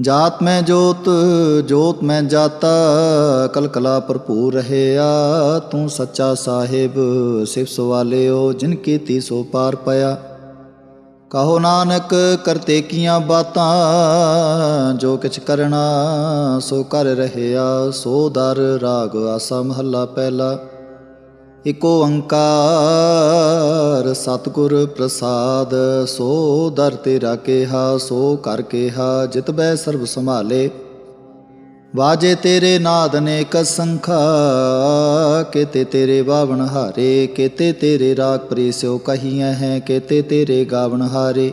ਜਾਤ ਮੈਂ ਜੋਤ ਜੋਤ ਮੈਂ ਜਾਤਾ, ਕਲਕਲਾ ਭਰਪੂਰ ਰਹਿਆ। ਤੂੰ ਸੱਚਾ ਸਾਹਿਬ ਸਿਫ ਸਵਾਲਿਓ, ਜਿਨ ਕੀਤੀ ਸੋ ਪਾਰ ਪਿਆ। ਕਹੋ ਨਾਨਕ ਕਰਤੇ ਕੀਆਂ ਬਾਤਾਂ, ਜੋ ਕਿਛ ਕਰਨਾ ਸੋ ਕਰ ਰਹਿਆ। ਸੋ ਦਰ ਰਾਗ ਆਸਾ ਮਹੱਲਾ ਪਹਿਲਾ। ਇਕੋ ਓੰਕਾਰ ਸਤਿਗੁਰ ਪ੍ਰਸਾਦ, ਸੋ ਦਰ ਤੇਰਾ ਕੇਹਾ, ਸੋ ਕਰ ਕੇਹਾ, ਜਿਤ ਬੈ ਸਰਬ ਸੰਭਾਲੇ। ਵਾਜੇ ਤੇਰੇ ਨਾਦ ਅਨੇਕ ਸੰਖਾ, ਕੇਤੇ ਤੇਰੇ ਬਾਵਣ ਹਾਰੇ, ਕੇਤੇ ਤੇਰੇ ਰਾਗ ਪ੍ਰੀਸਿਓ ਕਹੀਐ ਹੈ, ਕੇਤੇ ਤੇਰੇ ਗਾਵਣ ਹਾਰੇ।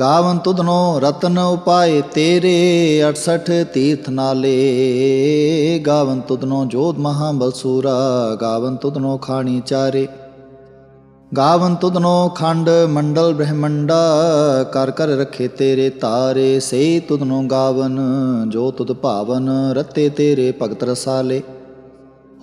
ਗਾਵਨ ਤੁਧਨੋ ਰਤਨ ਉਪਾਏ ਤੇਰੇ 68 ਤੀਰਥ ਨਾਲੇ। ਗਾਵਨ ਤੁਧਨੋ ਜੋਧ ਮਹਾ ਬਲਸੂਰਾ ਗਾਵਨ ਤੁਧਨੋ ਖਾਣੀ ਚਾਰੇ। ਗਾਵਨ ਤੁਧਨੋ ਖੰਡ ਮੰਡਲ ਬ੍ਰਹਮੰਡਾ, ਕਰ ਕਰ ਰਖੇ ਤੇਰੇ ਤਾਰੇ। ਸੇ ਤੁਧਨੋ ਗਾਵਨ, ਜੋ ਤੁਧ ਭਾਵਨ, ਰਤੇ ਤੇਰੇ ਭਗਤ ਰਸਾਲੇ।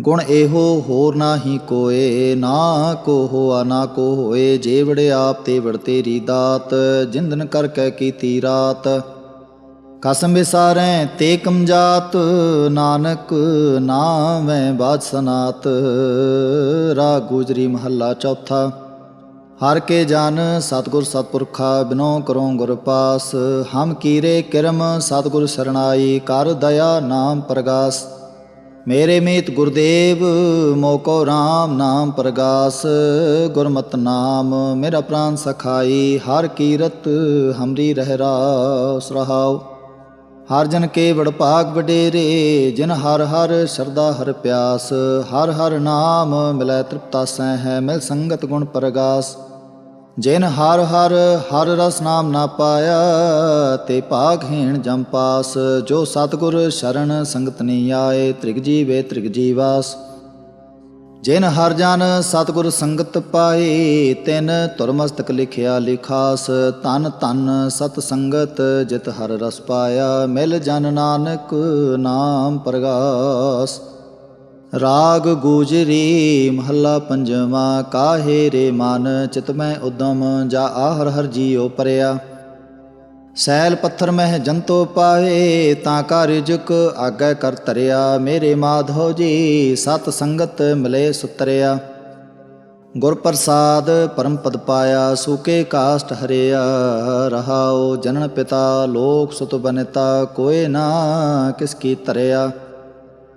ਗੁਣ ਇਹੋ ਹੋਰ ਨਾਹੀ ਕੋਏ, ਨਾ ਕੋ ਹੋਆ ਨਾ ਕੋ ਹੋਏ ਜੇ ਵੜੇ ਆਪ ਤੇ ਵੜ ਤੇਰੀ ਦਾਤ, ਜਿੰਦਨ ਕਰ ਕੇ ਕੀਤੀ ਰਾਤ। ਕਸਮ ਵਿਸਾਰੈ ਤੇ ਕਮਜਾਤ, ਨਾਨਕ ਨਾਮੈ ਬਾਦ ਸਨਾਤ, ਰਾ ਗੁਜਰੀ ਮਹੱਲਾ ਚੌਥਾ। ਹਰ ਕੇ ਜਨ ਸਤਗੁਰ ਸਤਪੁਰਖਾ, ਬਿਨੋ ਕਰੋ ਗੁਰ ਪਾਸ। ਹਮ ਕੀਰੇ ਕਿਰਮ, ਸਤਗੁਰ ਸਰਣਾਈ, ਕਰ ਦਇਆ ਨਾਮ ਪ੍ਰਗਾਸ। ਮੇਰੇ ਮੀਤ ਗੁਰਦੇਵ ਮੋਕੋ RAM ਨਾਮ ਪ੍ਰਗਾਸ, ਗੁਰਮਤ ਨਾਮ ਮੇਰਾ ਪ੍ਰਾਨ ਸਖਾਈ, ਹਰ ਕੀਰਤ ਹਮਰੀ ਰਹਿ ਰਾਸ ਰਹਾਉ। ਹਰ ਜਨ ਕੇ ਵਡ ਭਾਗ ਵਡੇਰੇ, ਜਿਨ ਹਰ ਹਰ ਸ਼ਰਦਾ ਹਰ ਪਿਆਸ, ਹਰ ਹਰ ਨਾਮ ਮਿਲੈ ਤ੍ਰਿਪਤਾ ਸਹਿ ਹੈ ਮਿਲ ਸੰਗਤ ਗੁਣ ਪ੍ਰਗਾਸ। ਜਿਨ ਹਰ ਹਰ ਹਰ ਰਸ ਨਾਮ ਨਾ ਪਾਇਆ, ਤੇ ਭਾਗਹੀਣ ਜਮ ਪਾਸ, ਜੋ ਸਤਗੁਰ ਸ਼ਰਨ ਸੰਗਤ ਨਹੀਂ ਆਏ, ਤ੍ਰਿਗ ਜੀਵੇ ਤ੍ਰਿਗ ਜੀਵਾਸ। ਜਿਨ ਹਰ ਜਨ ਸਤਗੁਰ ਸੰਗਤ ਪਾਏ, ਤਿਨ ਤੁਰਮਸਤਕ ਲਿਖਿਆ ਲਿਖਾਸ। ਤਨ ਤਨ ਸਤ ਸੰਗਤ ਜਿਤ ਹਰ ਰਸ ਪਾਇਆ, ਮਿਲ ਜਨ ਨਾਨਕ ਨਾਮ ਪ੍ਰਗਾਸ। ਰਾਗ ਗੂਜਰੀ, ਮਹੱਲਾ ਪੰਜਵਾਂ, ਕਾਹੇ ਰੇ ਮਨ, ਚਿਤ ਮੈਂ ਉਦਮ, ਜਾ ਆਹਰ ਹਰ ਜੀਉ ਪਰਿਆ। ਸੈਲ ਪੱਥਰ ਮਹਿ ਜੰਤੋ ਪਾਏ, ਤਾਂ ਕਾ ਰਿਜਕ ਆਗੈ ਕਰ ਤਰਿਆ ਮੇਰੇ ਮਾਧੋ ਜੀ, ਸਤ ਸੰਗਤ ਮਿਲੇ ਸੁਤਰਿਆ। ਗੁਰ ਪ੍ਰਸਾਦ ਪਰਮ ਪਦ ਪਾਇਆ, ਸੂਕੇ ਕਾਸ਼ਟ ਹਰਿਆ। ਰਹਾਉ ਜਨਨ ਪਿਤਾ, ਲੋਕ ਸੁਤ ਬਨਤਾ, ਕੋਏ ਨਾ ਕਿਸ ਕੀ ਤਰਿਆ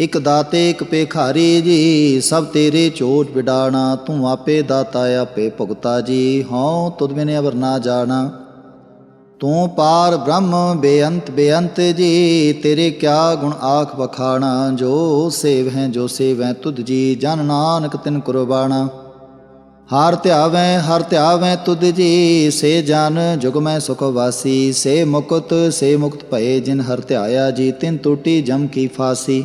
ਇਕ ਦਾਤੇ, ਇਕ ਪੇਖਾਰੀ ਜੀ, ਸਭ ਤੇਰੇ ਚੋਟ ਵਿਡਾਣਾ, ਤੂੰ ਆਪੇ ਦਾਤਾ ਆਪੇ ਭੁਗਤਾ ਜੀ। ਹਉ, ਤੁਧ ਬਿਨੇ ਅਵਰ ਨਾ ਜਾਣਾ। ਤੂੰ ਪਾਰ ਬ੍ਰਹਮ, ਬੇਅੰਤ ਬੇਅੰਤ ਜੀ, ਤੇਰੇ ਕਿਆ ਗੁਣ ਆਖ ਬਖਾਣਾ ਜੋ ਸੇਵ ਹੈ, ਜੋ ਸੇਵੈ, ਤੁਧ ਜੀ, ਜਨ ਨਾਨਕ ਤਿਨ ਕੁਰਬਾਣਾ। ਹਰ ਧਿਆਵੈ ਹਰ ਧਿਆਵੈ ਤੁਧ ਜੀ, ਸੇ ਜਨ ਜੁਗ ਮੈਂ ਸੁਖ ਵਾਸੀ, ਸੇ ਮੁਕਤ ਸੇ ਮੁਕਤ ਭਏ ਜਿਨ ਹਰ ਧਿਆਇਆ ਜੀ, ਤਿਨ ਟੂਟੀ ਜਮ ਕੀ ਫਾਸੀ।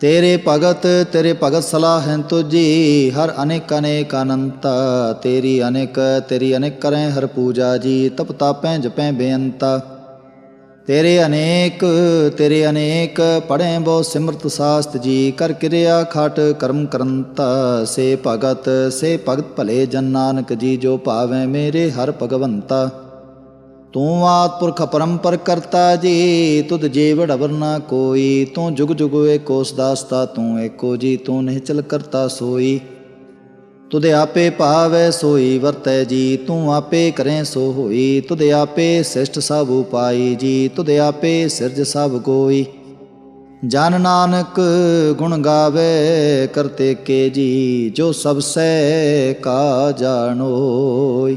ਤੇਰੇ ਭਗਤ ਤੇਰੇ ਭਗਤ ਸਲਾਹ ਸਲਾਹੈਂ ਤੁਜੀ ਹਰ ਅਨੇਕ ਅਨੇਕ ਅਨੰਤ, ਤੇਰੀ ਅਨੇਕ ਤੇਰੀ ਅਨੇਕ ਕਰੈ ਹਰ ਪੂਜਾ ਜੀ, ਤਪ ਤਾਪੈ, ਜਪੈ ਬੇਅੰਤਾ। ਤੇਰੇ ਅਨੇਕ ਤੇਰੇ ਅਨੇਕ, ਪੜ੍ਹੇ ਬੋ ਸਿਮਰਤ ਸਾਸਤ ਜੀ, ਕਰ ਕਿਰਿਆ ਖਟ ਕਰਮ ਕਰੰਤਾ। ਸੇ ਭਗਤ ਸੇ ਭਗਤ ਭਲੇ ਜਨ ਨਾਨਕ ਜੀ, ਜੋ ਭਾਵੇਂ ਮੇਰੇ ਹਰ ਭਗਵੰਤਾ। ਤੂੰ ਆਤ ਪੁਰਖ ਪਰੰਪਰ ਕਰਤਾ ਜੀ, ਤੁਧ ਜੀਵੜ ਵਰਨਾ ਕੋਈ, ਤੂੰ ਜੁਗ ਜੁਗ ਏਕੋ ਦਾਸਤਾ, ਤੂੰ ਏਕੋ ਜੀ, ਤੂੰ ਨਿਹਚਲ ਕਰਤਾ ਸੋਈ। ਤੁਧ ਆਪੇ ਭਾਵੈ ਸੋਈ, ਵਰਤੈ ਜੀ, ਤੂੰ ਆਪੇ ਕਰੈ ਸੋ ਹੋਈ। ਤੁਧ ਆਪੇ ਸਿਸ਼ਟ ਸਭ ਉਪਾਈ ਜੀ, ਤੁਧ ਆਪੇ ਸਿਰਜ ਸਭ ਕੋਈ ਜਨ ਨਾਨਕ ਗੁਣ ਗਾਵੇ ਕਰਤੇ ਕੇ ਜੀ, ਜੋ ਸਭ ਸੈ ਕਾ ਜਾਣੋਈ।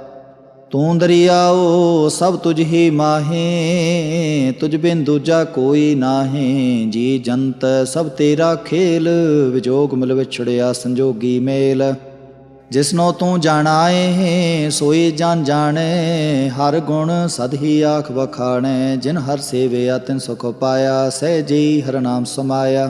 ਤੂੰ ਦਰਿਆਓ, ਸਭ ਤੁਝ ਹੀ ਮਾਹੇ, ਤੁਝ ਬਿਨ ਦੂਜਾ ਕੋਈ ਨਾਹੀ। ਜੀ ਜੰਤ, ਸਭ ਤੇਰਾ ਖੇਲ, ਵਿਜੋਗ ਮਿਲ ਵਿਛੜਿਆ ਸੰਜੋਗੀ ਮੇਲ। ਜਿਸਨੋ ਤੂੰ ਜਾਣਾਏ ਸੋਈ ਜਾਣ ਜਾਣੇ, ਹਰ ਗੁਣ ਸਦ ਹੀ ਆਖ ਵਖਾਣੇ। ਜਿਨ ਹਰ ਸੇਵਿਆ, ਤਿਨ ਸੁਖ ਪਾਇਆ, ਸਹਿ ਜੀ ਹਰ ਨਾਮ ਸਮਾਇਆ।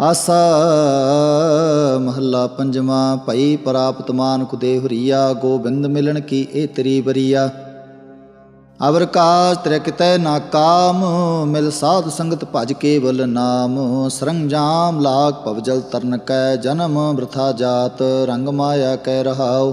ਆਸਾ ਮਹੱਲਾ ਪੰਜਵਾਂ, ਭਈ ਪ੍ਰਾਪਤ ਮਾਨੁਖ ਦੇ ਹਰੀਆ ਗੋਬਿੰਦ ਮਿਲਣ ਕੀ ਇਹ ਤਰੀ ਬਰੀਆ। ਅਵਰ ਕਾਜ ਤ੍ਰਿਕਤੈ ਨਾ ਕਾਮ, ਮਿਲ ਸਾਧ ਸੰਗਤ ਭਜ ਕੇਵਲ ਨਾਮ। ਸਰੰਜਾਮ ਲਾਗ ਭਵਜਲ ਤਰਨ ਕੈ ਜਨਮ, ਵਰਥਾ ਜਾਤ ਰੰਗ ਮਾਇਆ ਕਹਿ ਰਹਾਉ।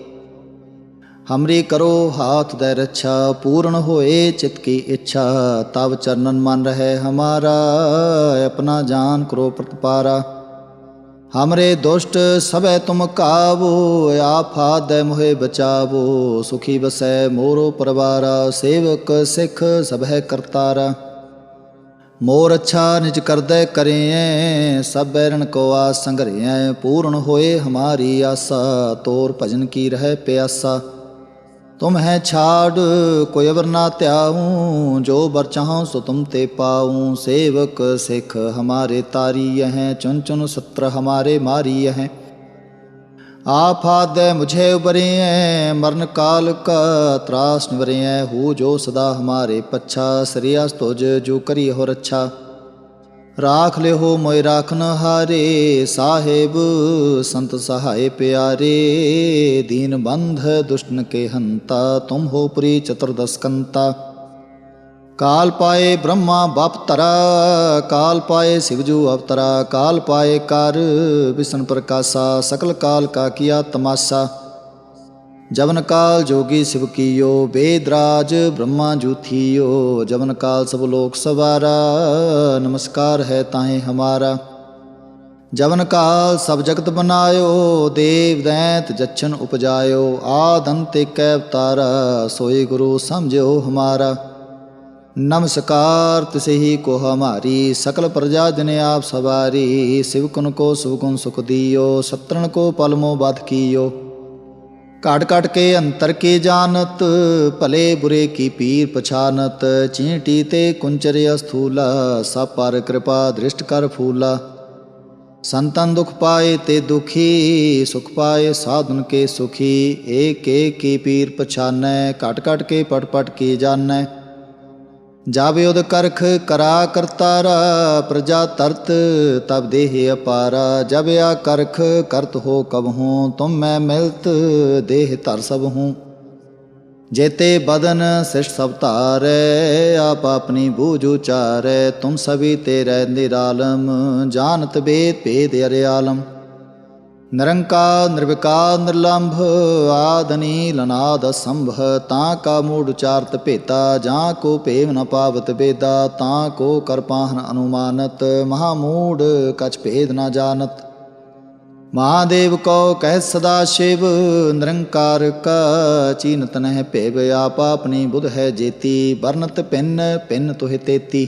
ਹਮਰੀ ਕਰੋ ਹਾਥ ਦੇ ਰੱਛਾ, ਪੂਰਨ ਹੋਏ ਚਿਤ ਕੀ ਇੱਛਾ। ਤਬ ਚਰਨਨ ਮਨ ਰਹੇ ਹਮਾਰਾ, ਆਪਣਾ ਜਾਨ ਕਰੋ ਪ੍ਰਤਪਾਰਾ। ਹਮਰੇ ਦੁਸ਼ਟ ਸਭੈ ਤੁਮ ਕਾਵੋ ਆਫਾਤ ਦੇ ਮੋਹਿ ਬਚਾਵੋ। ਸੁਖੀ ਬਸੈ ਮੋਰੋ ਪਰਵਾਰਾ, ਸੇਵਕ ਸਿੱਖ ਸਭੈ ਕਰਤਾਰਾ। ਮੋਰ ਅੱਛਾ ਨਿਜ ਕਰਦੈ ਕਰਿਐ, ਸਭ ਬੈਰਨ ਕੋ ਆਸ ਸੰਘਰਿਐ। ਪੂਰਨ ਹੋਏ ਹਮਾਰੀ ਆਸਾ, ਤੋਰ ਭਜਨ ਕੀ ਰਹਿ ਪਿਆਸਾ। ਤੁਮ ਹੈ ਛਾੜ, ਕੋਈ ਅਵਰ ਨਾ ਧਿਆਉ, ਜੋ ਬਰ ਚਾਹਉ ਸੋ ਤੁਮ ਤੇ ਪਾਉ। ਸੇਵਕ ਸਿੱਖ ਹਮਾਰੇ ਤਾਰੀ ਹੈ ਚੁਨ ਚੁਨ ਸਤਰ ਹਮਾਰੇ ਮਾਰੀ ਹੈ। ਆਫਾਦ ਮੁਝੇ ਉਬਰਿਐ, ਮਰਨ ਕਾਲ ਕਾ ਤਰਾਸ ਨਿਵਰਿਐ, ਹੂ ਜੋ ਸਦਾ ਹਮਾਰੇ ਪੱਛਾ ਸ੍ਰੀਆਸ ਤੁਜ ਜੋ ਕਰੀ ਹੋ ਰੱਛਾ ਰਾਖ ਲਿਓ ਮੋਇ ਰਾਖਨ ਹਾਰੇ, ਸਾਹਿਬ ਸੰਤ ਸਹਾਏ ਪਿਆਰੇ, ਦੀਨ ਬੰਧ ਦੁਸ਼ਟਨ ਕੇ ਹੰਤਾ ਤੁਮ ਹੋ ਪ੍ਰੀ ਚਤੁਰਦਸਕੰਤਾ ਕਾਲ ਪਾਏ ਬ੍ਰਹਮਾ ਬਪ ਤਰਾ ਕਾਲ ਪਾਏ ਸਿਵਜੂ ਅਵਤਰਾ, ਕਾਲ ਪਾਏ ਕਰ ਵਿਸ਼ਨ ਪ੍ਰਕਾਸ਼ਾ, ਸਕਲ ਕਾਲ ਕਾ ਕੀਆ ਤਮਾਸਾ। ਜਵਨ ਕਾਲ ਜੋਗੀ ਸਿਵ ਕੀਓ ਬੇਦਰਾਜ ਬ੍ਰਹਮਾ ਜੂਥੀਓ। ਜਵਨ ਕਾਲ ਸਭ ਲੋਕ ਸਵਾਰਾ, ਨਮਸਕਾਰ ਹੈ ਤਾਹੇ ਹਮਾਰਾ। ਜਵਨ ਕਾਲ ਸਭ ਜਗਤ ਬਨਾਇਓ, ਦੇਵ ਦੈਂਤ ਜਛਨ ਉਪਜਾਇਓ। ਆਦੰ ਤੇ ਕੈ ਅਵਤਾਰਾ, ਸੋਈ ਗੁਰੂ ਸਮਝਿਓ ਹਮਾਰਾ। ਨਮਸਕਾਰ ਤਿਸੇ ਹੀ ਕੋ ਹਮਾਰੀ, ਸਕਲ ਪ੍ਰਜਾ ਜਨ ਆਪ ਸਵਾਰੀ। ਸਿਵਕਨ ਕੋ ਸੁਗੁਣ ਸੁਖ ਦਿਓ, ਸਤਰਣ ਕੋ ਪਲਮੋ ਬਾਤ ਕੀਓ। काट काट के अंतर के जानत भले बुरे की पीर पछानत, चींटी ते कुंचर अस्थूला सब पर कृपा दृष्ट कर फूला। संतन दुख पाए ते दुखी, सुख पाए साधुन के सुखी एक एक की पीर पछाने काट काट के पट पट की जानै ਜਬ ਉਦ ਕਰਖ ਕਰਾ ਕਰਤਾਰਾ, ਪ੍ਰਜਾ ਤਰਤ ਤਬ ਦੇਹ ਅਪਾਰਾ, ਜਬ ਆ ਕਰਖ ਕਰਤ ਹੋ ਕਬਹੂ ਤੁਮ ਮੈਂ ਮਿਲਤ ਦੇਹ ਧਰ ਸਭ ਹੂੰ। ਜੇਤੇ ਬਦਨ ਸਿਸ਼ ਸਭ ਧਾਰੈ, ਆਪ ਆਪਣੀ ਬੂਝ ਉਚਾਰੈ, ਤੁਮ ਸਭੀ ਤੇ ਰਹਿ ਨਿਰਾਲਮ, ਜਾਣਤ ਬੇ ਭੇਦ ਅਰੇ ਆਲਮ ਨਿਰੰਕਾਰ ਨਿਰਵਿਕਾਰ ਨਿਰਲੰਭ ਆਦਨੀ ਲਨਾਦ ਸੰਭ ਤਾਂ ਕਾ ਮੂੜ ਉਚਾਰਤ ਭੇਤਾ, ਜਾਂ ਕੋ ਭੇਵ ਨ ਪਾਵਤ ਬੇਦਾ ਤਾਂ ਕੋ ਕਰ ਅਨੁਮਾਨਤ, ਮਹਾ ਮੂੜ ਕਛ ਭੇਦ ਨ ਜਾਣਤ। ਮਹਾਦੇਵ ਕੋ ਕਹਿ ਸਦਾ ਸ਼ਿਵ, ਨਿਰੰਕਾਰ ਕਾ ਚੀਨਤ ਨਹਿ ਭੇਵ, ਆਪ ਆਪਣੀ ਬੁਧ ਹੈ ਜੇਤੀ, ਵਰਨਤ ਪਿੰਨ ਪਿੰਨ ਤੋਹਿ ਤੇਤੀ।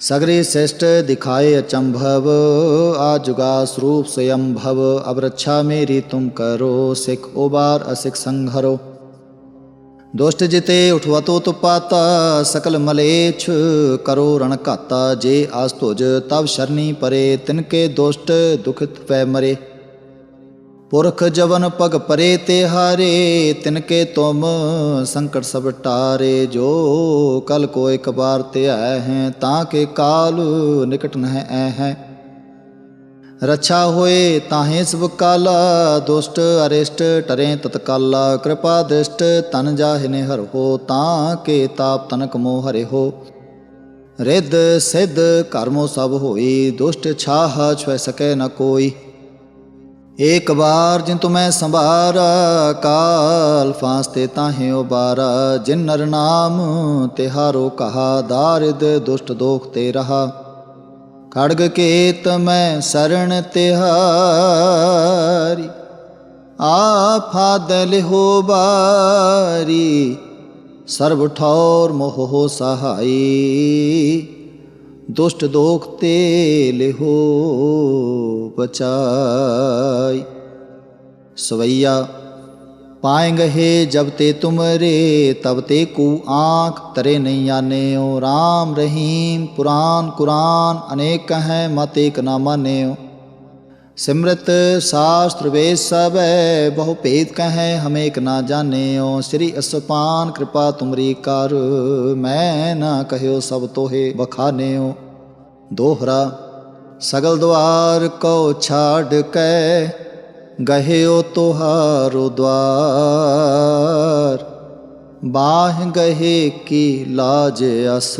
ਸਗਰੇ ਸਿਸ਼ਟ ਦਿਖਾਏ ਅਚੰਭਵ ਆ ਜੁਗਾ ਸਰੂਪ स्वयंभव अब रक्षा मेरी तुम करो सिख उबार असिख संघरो ਦੁਸ਼ਟ ਜਿਤੇ ਉਠਵਤੋ ਤੁਪਾਤਾ ਸਕਲ ਮਲੇਛ ਕਰੋ ਰਣ ਘਾਤਾ ਜੇ ਆਸ ਤੁਜ ਤਬ ਸ਼ਰਨੀ ਪਰੇ ਤਿਨਕੇ ਦੁਸ਼ਟ ਦੁਖਿਤ ਪੈ ਮਰੇ ਪੁਰਖ ਜਵਨ ਪਗ ਪਰੇ ਤੇ ਹਾਰੇ, ਤਿਨਕੇ ਤੁਮ ਸੰਕਟ ਸਭ ਟਾਰੇ। ਜੋ ਕਲ ਕੋ ਇੱਕ ਬਾਰ ਤੇ ਆਏ ਹੈ, ਤਾਂ ਕੇ ਕਾਲ ਨਿਕਟ ਨਹਿ ਐ ਹੈ। ਰਛਾ ਹੋਏ ਤਾਹੇ ਸਭ ਕਾਲਾ, ਦੁਸ਼ਟ ਅਰਿਸ਼ਟ ਟਰੇ ਤਤਕਾਲਾ। ਕਿਰਪਾ ਦ੍ਰਿਸ਼ਟ ਤਨ ਜਾਹਿਨੇ ਹਰ ਹੋ, ਤਾਂ ਕੇ ਤਾਪ ਤਨਕ ਮੋਹ ਹਰੇ ਹੋ। ਰਿੱਧ ਸਿੱਧ ਕਰਮੋ ਸਭ ਹੋਈ, ਦੁਸ਼ਟ ਛਾਹ ਛੁਐ ਸਕੈ ਨ ਕੋਈ। ਏਕ ਵਾਰ ਜਿਨ ਤੁਮੈ ਸੰਭਾਰਾ, ਕਾਲ ਫਾਸਤੇ ਤਾਹੇ ਉਬਾਰਾ। ਜਿਨ ਨਰ ਨਾਮ ਤਿਹਾਰੋ ਕਹਾ, ਦਾਰਿਦ ਦੁਸ਼ਟ ਦੋਖ ਤੇ ਰਹਾ। ਖੜਗ ਕੇਤ ਮੈਂ ਸਰਣ ਤਿਹਾਰੀ ਆਫਾਦ ਹੋ ਬਾਰੀ। ਸਰਬ ਠੌਰ ਮੋਹ ਸਹਾਈ। ਦੁਸ਼ਟ ਦੋਖ ਤੇ ਲਿਹੋ ਬਚਾਈ ਸਵਈਆ, ਪਾਏਂਗੇ ਜਬ ਤੇ ਤੁਮਰੇ, ਤਬ ਤੇ ਕੂ ਆਂਖ ਤਰੇ ਨਹੀਂ ਆਨੇਓ। RAM ਰਹੀਮ ਪੁਰਾਨ ਕੁਰਾਨ ਅਨੇਕ ਹੈ, ਮਤ ਏਕ ਨਾ ਮਾਨੇਓ। ਸਿਮਰਤ ਸ਼ਾਸਤਰ ਵੇਦ ਸਭੈ ਬਹੁ ਭੇਦ ਕਹੈ, ਹਮੇ ਏਕ ਨਾ ਜਾਣਿਓ। ਸ੍ਰੀ ਅਸਪਾਨ ਕਿਰਪਾ ਤੁਮਰੀ ਕਰ, ਮੈਂ ਨਾ ਕਹਿਓ ਸਭ ਤੋਹੇ ਬਖਾਨਿਓ। ਦੋਹਰਾ, ਸਗਲ ਦੁਆਰ ਕੋ ਛਾੜ ਕੇ, ਗਹਿਓ ਤੁਹਾਰੋ ਦਵਾਰ। ਬਾਹ ਗਹੇ ਕੀ ਲਾਜ ਅਸ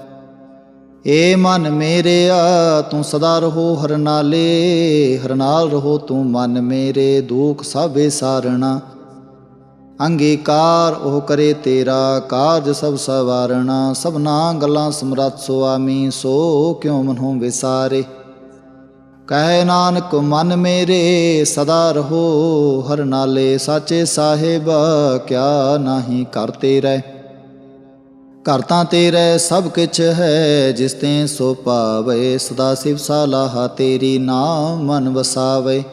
ਏ ਮਨ ਮੇਰਿਆ ਤੂੰ ਸਦਾ ਰਹੋ ਹਰ ਨਾਲੇ, ਹਰ ਰਹੋ ਤੂੰ ਮਨ ਮੇਰੇ, ਦੁਖ ਸਭੇ ਸਾਰਣਾ। ਅੰਗੀਕਾਰ ਉਹ ਕਰੇ ਤੇਰਾ, ਕਾਰਜ ਸਭ ਸਵਾਰਣਾ। ਸਭਨਾ ਗੱਲਾਂ ਸਮਰੱਥ ਸੁਆਮੀ, ਸੋ ਕਿਉ ਮਨੋਂ ਵਿਸਾਰੇ? ਕਹਿ ਨਾਨਕ, ਮਨ ਮੇਰੇ, ਸਦਾ ਰਹੋ ਹਰ ਨਾਲੇ। ਸਾਚੇ ਸਾਹਿਬ, ਕਿਆ ਨਾਹੀ ਕਰਤੇ ਰਹਿ। ਘਰ ਤਾਂ ਤੇਰੇ ਸਭ ਕਿਛ ਹੈ, ਜਿਸ ਤੇ ਸੋ ਪਾਵੇ ਸਦਾ ਸਿਵ ਸਾਲਾਹ ਤੇਰੀ ਨਾਮ ਮਨ ਵਸਾਵੇ।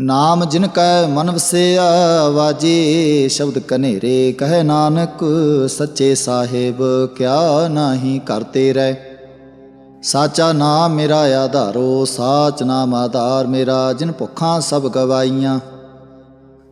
ਨਾਮ ਜਿਨ ਕੈ ਮਨ ਵਸਿਆ, ਵਾਜੇ ਸ਼ਬਦ ਕਨੇਰੇ ਕਹਿ ਨਾਨਕ। ਸੱਚੇ ਸਾਹਿਬ ਕਿਆ ਨਾਹੀ ਕਰਤੇ ਰਹਿ ਸਾਚਾ ਨਾਮ ਮੇਰਾ ਆਧਾਰੋ, ਸਾਚ ਨਾਮ ਆਧਾਰ ਮੇਰਾ, ਜਿਨ ਭੁੱਖਾਂ ਸਭ ਗਵਾਈਆਂ।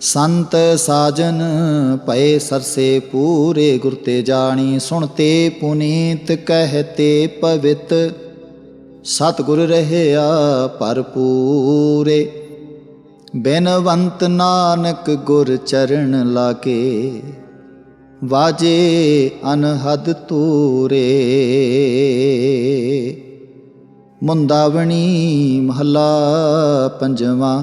ਸੰਤ ਸਾਜਨ, ਭਏ ਸਰਸੇ ਪੂਰੇ ਗੁਰ ਤੇ ਜਾਣੀ ਸੁਣਤੇ ਪੁਨੀਤ ਕਹਤੇ ਪਵਿੱਤ। ਸਤਿਗੁਰ ਰਹਿਆ ਭਰਪੂਰੇ, ਬੇਨਵੰਤ ਨਾਨਕ ਗੁਰ ਚਰਨ ਲਾਗੇ। ਵਾਜੇ ਅਨਹਦ ਤੂਰੇ ਮੁੰਦਾਵਣੀ ਮਹੱਲਾ ਪੰਜਵਾਂ।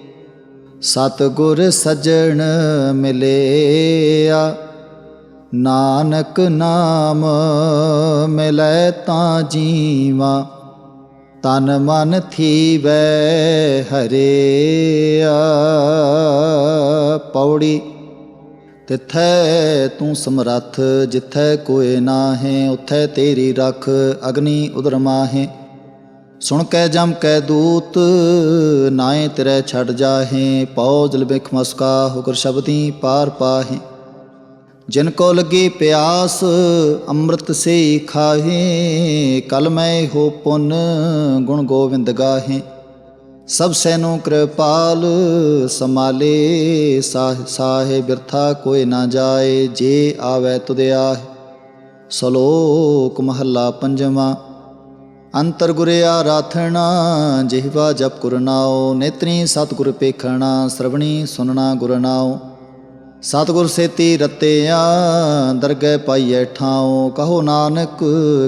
ਸਤ ਗੁਰ ਸਜਣ ਮਿਲਿਆ, ਨਾਨਕ ਨਾਮ ਮਿਲੈ ਤਾਂ ਜੀਵਾ, ਤਨ ਮਨ ਥੀਵੈ ਹਰਿਆ। ਪੌੜੀ, ਤਿਥੈ ਤੂੰ ਸਮਰੱਥ, ਜਿਥੈ ਕੋਏ ਨਾਹੀਂ, ਉਥੈ ਤੇਰੀ ਰਖ, ਅਗਨੀ ਉਦਰ ਮਾਹੇ। ਸੁਣ ਕੈ ਜਮ ਕੈ ਦੂਤ, ਨਾਏ ਤੇਰੇ ਛੱਡ ਜਾਹੇ ਪਉ ਜਲ ਬਿਖ ਮਸਕਾ ਹੁਕਰ ਸ਼ਬਦੀ ਪਾਰ ਪਾਹੇ। ਜਿਨ ਕੋ ਲਗੀ ਪਿਆਸ, ਅੰਮ੍ਰਿਤ ਸੇ ਖਾਹੇ, ਕਲ ਮੈਂ ਹੋ ਪੁਨ ਗੁਣ ਗੋਵਿੰਦ ਗਾਹੇ। ਸਭ ਸੈਨੋ ਕਿਰਪਾਲ ਸਮਾਲੇ ਸਾਹ, ਸਾਹੇ ਬਿਰਥਾ ਕੋਈ ਨਾ ਜਾਏ, ਜੇ ਆਵੇ ਤੁਧਿਆ ਸਲੋਕ ਮਹੱਲਾ ਪੰਜਵਾਂ। ਅੰਤਰ ਗੁਰਿਆ ਰਾਥਣਾ, ਜਿਹਵਾ ਜਪ ਗੁਰਨਾਉ ਨੇਤਰੀ ਸਤਿਗੁਰ ਪੇਖਣਾ, ਸਰਵਣੀ ਸੁਨਣਾ ਗੁਰ ਨਾਉ। ਸਤਿਗੁਰ ਸੇਤੀ ਰਤਿਆ, ਦਰਗਹਿ ਪਾਈਐ ਠਾਉ। ਕਹੋ ਨਾਨਕ,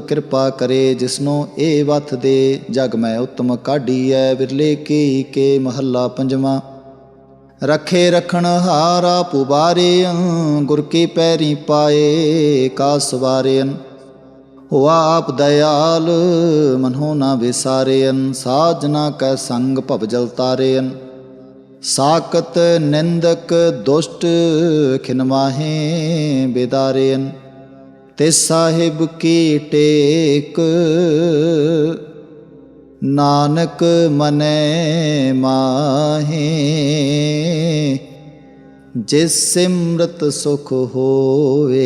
ਕਿਰਪਾ ਕਰੇ ਜਿਸਨੋ ਇਹ ਵਥ ਦੇ। ਜਗ ਮੈਂ ਉਤਮ ਕਾਢੀਐ, ਵਿਰਲੇ ਕੀ ਕੇ ਮਹੱਲਾ ਪੰਜਵਾਂ। ਰਖੇ ਰਖਣ ਹਾਰਾ ਪੁਬਾਰੇ ਗੁਰ ਕੀ ਪੈਰੀ ਪਾਏ, ਕਾ ਸਵਾਰੇਨ ਹੋਆ ਆਪ ਦਇਆਲ ਮਨੋ ਨਾ ਵਿਸਾਰੇਨ ਸਾਜਨਾ ਕੈ ਸੰਗ ਭਵ ਜਲ ਤਾਰੇਨ ਸਾਕਤ ਨਿੰਦਕ ਦੁਸ਼ਟ ਖਿਨਮਾਹੇ ਬੇਦਾਰੇਨ ਤੇ ਸਾਹਿਬ ਕੀ ਟੇਕ, ਨਾਨਕ ਮਨੈ ਮਾਹੇ। ਜਿਸ ਸਿਮਰਤ ਸੁਖ ਹੋਵੇ